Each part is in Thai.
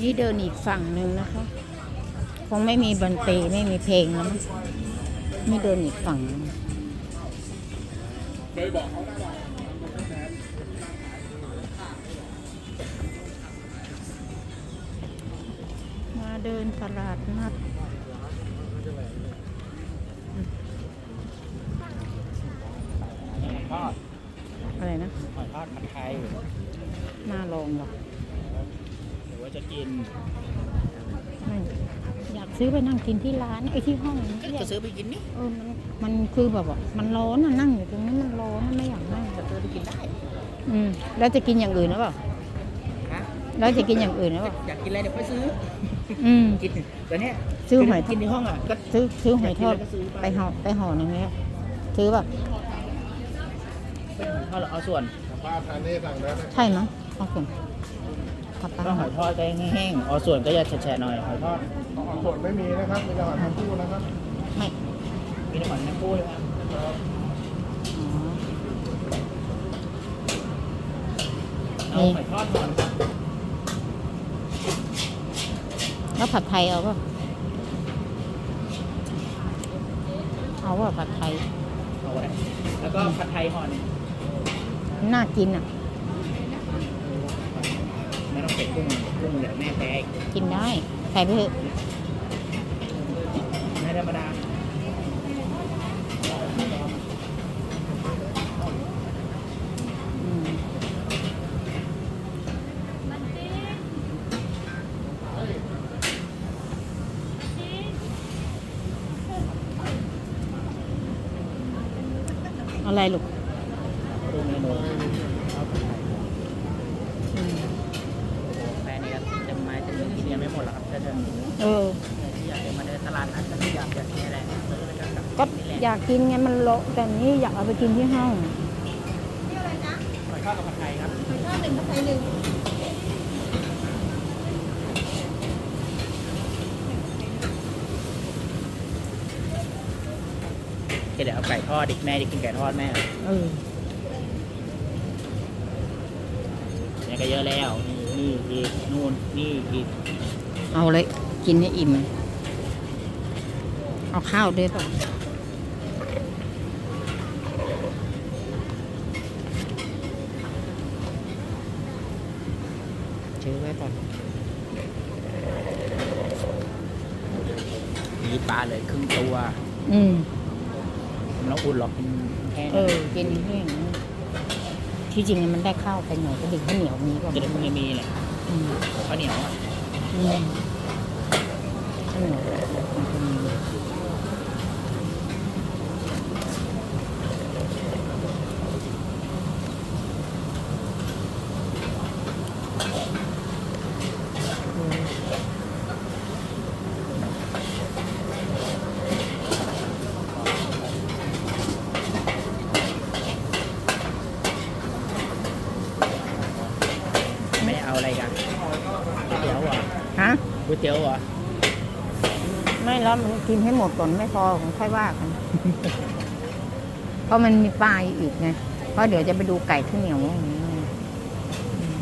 นี่เดินอีกฝั่งหนึ่งนะคะ คงไม่มีดนตรีไม่มีเพลงแล้วมั้งนี่เดินอีกฝั่งหนึ่งมาเดินตลาดนัดทอดอะไรนะหอยทอดผัดไทยน่าลองหรอกหรือ ว่าจะกินไม่อยากซื้อไปนั่งกินที่ร้านไอ้ที่ห้องนี่อยาก็กซื้อไปกินนี่เออมันมันคือแบบว่ามันร้อนอะนั่งอยู่ตรงนี้มันร้อนอะไม่อยากนั่งจะซื้อไปกินได้อืมแล้วจะกินอย่างอื่นหรือเปล่าฮะแล้วจะกินอย่างอื่นหรือเปล่าอยากกินอะไรเดี๋ยวไปซื้ออืมกินแต่เนี้ยซื้อหอยทอดกินในห้องอะก็ซื้อซื้อหอยทอดอยากกินอะไรก็ซื้อไปไปห่อไปห่อหนึ่งแล้วซื้อป่ะเป็นหอยทอดเราเอาส่วนป้าทานนี่สั่งแล้วนะใช่มั้งเอาคน กลับไปถ้าหอยทอดก็แห้งๆเอาส่วนก็จะแฉะๆหน่อยหอยทอดของส่วนไม่มีนะครับมีแต่หอยทั้งคู่นะครับไม่มีน้ำมันน้ำปูเลยครับอ๋อเอาหอยทอดก่อนครับแล้วผัดไทยเอาป่ะเอาว่าผัดไทย เอาไว้แล้วก็ผัดไทยห่อหนึงน่ากินอะ ไม่ต้องเป็นกุ้งกุ้งเดี๋ยวแม่แพ้อีกกินได้ใส่ไปเถอะไม่ธรรมดาอืมอะไรลูก ดูเมนูเอาผัดไทย อืม แม่นี่ก็เต็มไม้เต็มมือกินยังไม่หมดหรอกครับถ้าจะ เออ ที่อยากจะมาเดินตลาดนัดก็ที่ อยากจะกินอะไรซื้อแล้วก็กลับก็นี่แหละอยากกินไงมันโละแต่นี้อยากเอาไปกินที่ห้องหอยทอดกับผัดไทยครับเดี๋ยวเอาไก่ทอดดิแม่จะกินไก่ทอดแม่เออเนี่ยก็เยอะแล้ว นี่นี่อีกนู่นนี่อีก เอาเลยกินให้อิ่ม เอาข้าวด้วยป่ะถือไว้ก่อนมีปลาเลยครึ่งตัว อืมมันต้องอุ่นหรอกกินแห้งเออกินแห้งที่จริงมันได้ข้าวไปหน่อยก็ดึกข้าวเหนียวนี้ก็จะได้พวกนี้มีแหละอืมข้าวเหนียวอะอืมข้าวเหนียวมันจะมีเออ ไม่ได้เอาอะไรกันก๋วยเตี๋ยวเหรอฮะก๋วยเตี๋ยวเหรอไม่แล้วมันกินให้หมดก่อนไม่พอของค่อยว่ากัน เพราะมันมีปลายอีกไง เพราะเดี๋ยวจะไปดูไก่ข้าวเหนียวอย่างนี้ไงอืม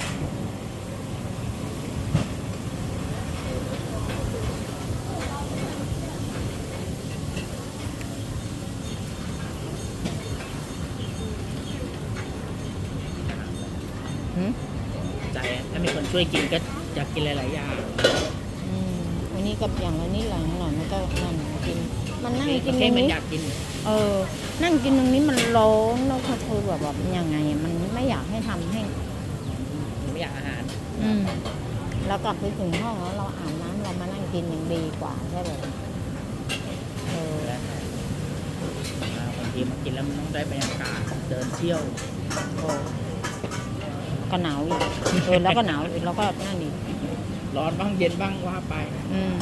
หืม ใจอะถ้ามีคน ช่วยกินก็อยากกินหลายๆอย่างอืมอันนี้กับอย่างละนิดหลังหน่อยมันก็นั่นกิน มันนั่งกินตแค่รงมันนี้อยากกินเออ นั่งกินตรงนี้มันร้อนแล้วก็คือแบบแบบยังไงมันไม่อยากให้ทำให้ไม่อยากอาหาร อืมเรากลับไปถึงห้องแล้วเราอาบน้ำเรามานั่งกินยังดีกว่าใช่ไหมเออแล้วแต่อ่าบางทีมากินแล้วมันต้องได้บรรยากาศเดินเที่ยว โอ้ ก็หนาวอีกเออแล้วก็หนาวอีกแล้วก็นั่นอีกร้อนบ้างเย็นบ้างว่าไป อืม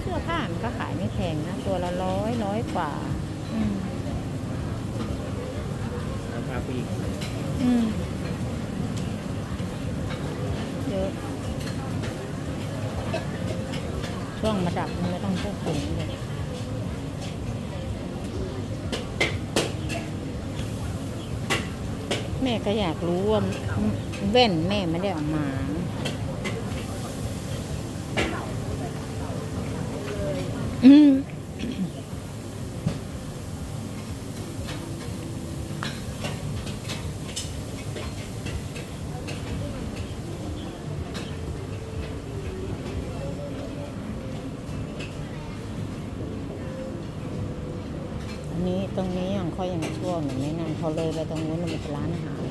เสื้อผ้ามันก็ขายไม่แพงนะ ตัวละร้อยร้อยกว่าอืมราคาผู้หญิงอืมเยอะช่วงมาดับมันไม่ต้องพูดถึงเลย มม่ก็อยากรู้ว่าแว่นแม่ไม่ได้เอามาอืมอันนี้ตรงนี้ เขาอยยังชั่วเหนึ่งไม่นานพอเลยไปตรงนู้นมันเป็นร้านอาหาร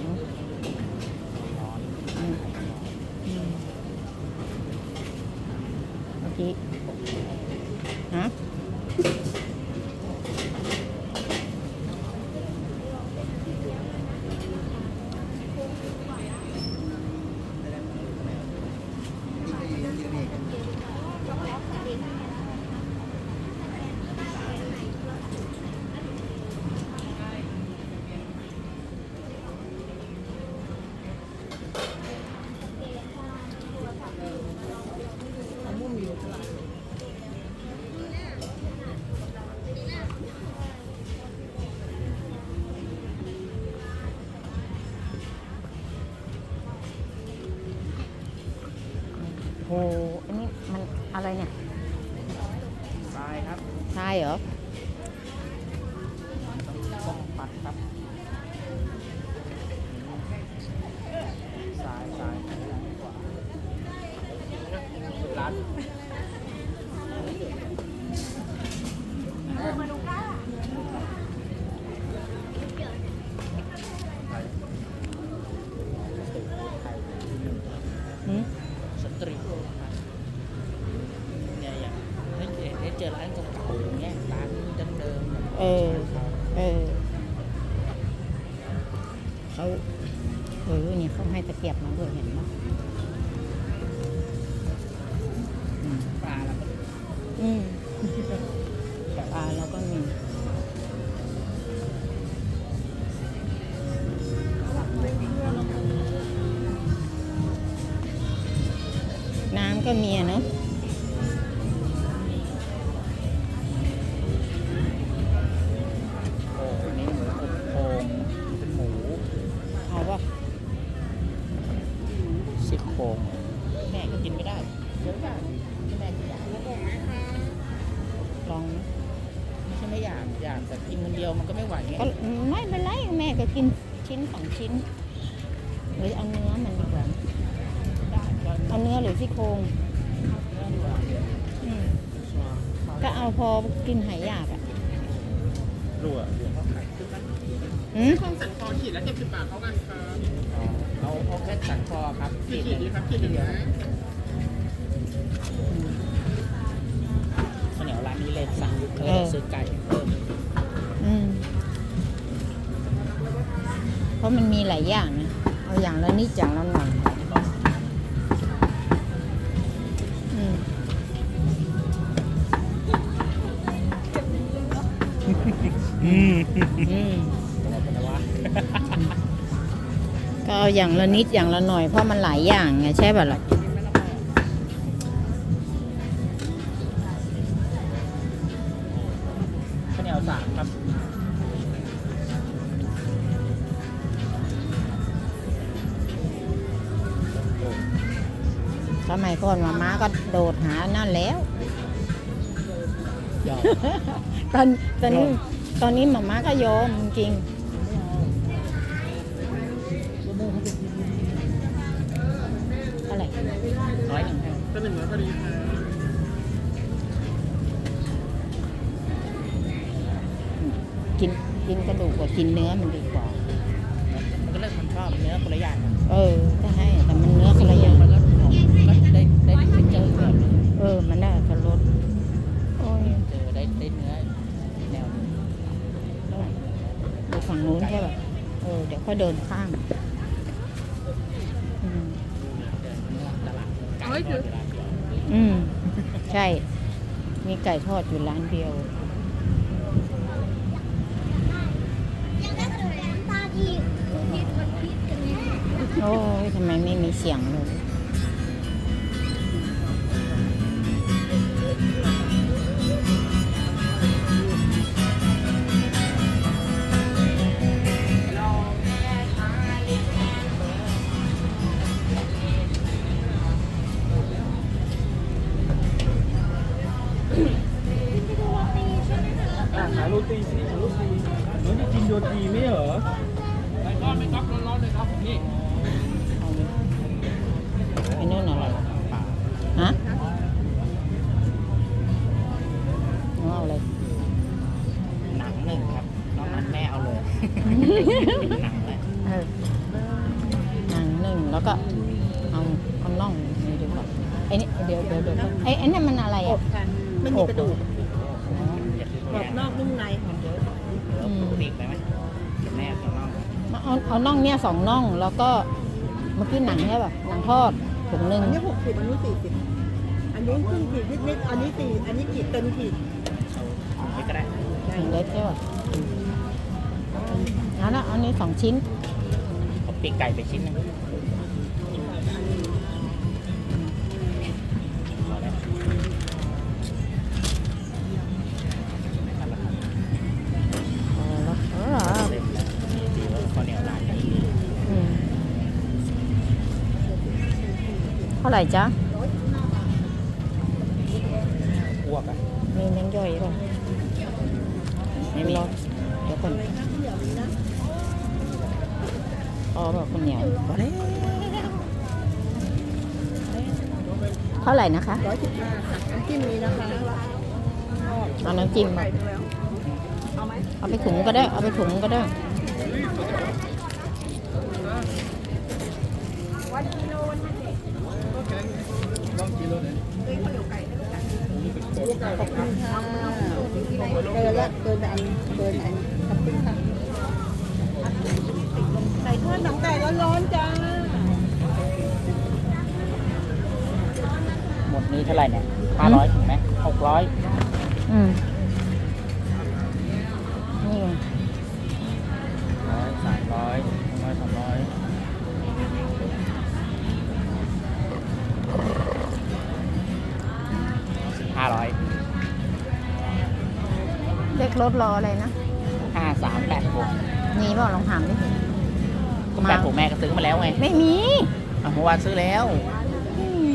เดี๋ยวเจอร้านเก่าๆอย่างเงี้ยร้านเดิมๆแบบเออ เออเขาเออเนี่ยเขาให้ตะเกียบมาด้วยเห็นไหมอืมปลาแล้วก็อืมปลาแล้วก็มีน้ำก็มีอะเนาะ ยวมันก็ไม่ไหวไงก็ไม่เป็นไรแม่ก็กินชิ้นสองชิ้น หรือเอาเนื้อมันดีกว่าได้ก็เอาเนื้อหรือซี่โครงเนื้อดีกว่าอืมก็เอาพอกินหายอยากอะรั่วเดี๋ยวเขาขายขึ้นมาอืมข้องสันคอขีดละเจ็ดสิบบาทเท่ากันครับเอาเอาแค่สันคอครับกี่ขีดดีครับขีดหนึ่งนะ ราะมันมีหลายอย่างนะ เอาอย่างละนิดอย่างละหน่อยอืมอืมอืมเป็นอะไรวะก็เอาอย่างละนิดอย่างละหน่อยเพราะมันหลายอย่างไงใช่ป่ะล่ะ ก่อนมาม้าก็โดดหานั่นแล้ว ยอม ตอนตอนนี้ตอนนี้หมาม่าก็ยอมจริงๆเท่าไหร่ร้อยหนึ่งครับจะหนึ่งร้อยพอดีครับกินกินกระดูกกว่ากินเนื้อมันดีกว่า มันก็เลือกความชอบเนื้อคนละอย่างกันเออก็ให้แต่มันานเดียวอืม ใช่ มีไก่ทอดอยู่ร้านเดียวยังได้ขนมน้ำตาลอีกคือพิษมันพิษกันเนี่ยโอ้ยทำไมไม่มีเสียงเลย อ่หาโรตีสิหาโรตีหนูจะกินโรตีไม่เหรอไปต้อนไม่ต้องร้อนๆเลยครับนี่ไอ้นู่นอะไรฮะน้อเอาเลยหนังหนึ่งครับน้องนัดแม่เอาเลยหนังเลยหนังหนึ่งแล้วก็เอาเอาน่องนี่ดีกว่าไอ้นี่เดี๋ยวเดี๋ยวเดี๋ยวไอ้ไอ้นี่มันอะไรอะ ไม่มีกระดูกอยากกรอบนอกนุ่มในของเยอะเดี๋ยวปีกไปไหมเดี๋ยวแม่เอาน้องมาเอาเอาน่องเนี่ยสองน่องแล้วก็เมื่อกี้หนังใช่ป่ะหนังทอดถุงหนึ่งอันนี้หกสิบอันนี้สี่สิบอันนี้ครึ่งขีดนิดๆอันนี้สี่อันนี้ขีดเต็มขีดเอาไปก็ได้ถุงเล็กใช่ป่ะเอาละอันนี้สองชิ้นเอาปีกไก่ไปชิ้นหนึง ร่จ๊ะอ้วกอะมีแบงค์ย่อยป่ะไม่มีรอเดี๋ยวก่อนอ๋อแบบคนเหนียวพอแล้วเท่าไหร่นะคะร้อยสิบห้าน้ำจิ้มนี้นะคะเอาน้ำจิ้มมาไก่ไปแล้วเอาไหมเอาไปถุงก็ได้ เอาไปถุงก็ได้ ขอบคุณค่ะเกินละเกินอันเกินอันขอบคุณค่ะใส่ทอดหนังไก่ร้อนๆจ้า หมดนี้เท่าไหร่เนี่ยห้าร้อยถึงไหมหกร้อยอืม รถรออะไรนะห้าสามแปดหกมีเปล่าลองถามดิก็แปดหกแม่ก็ซื้อมาแล้วไงไม่มีอะเมื่อวานซื้อแล้วอืม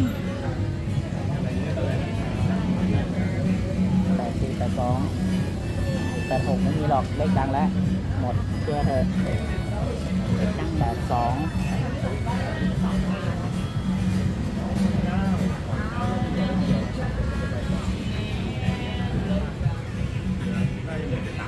แปดสี่แปดสองแปดหกไม่มีหรอกเลขดังแล้ว หมดเชื่อเถอะเลขดังแปดสอง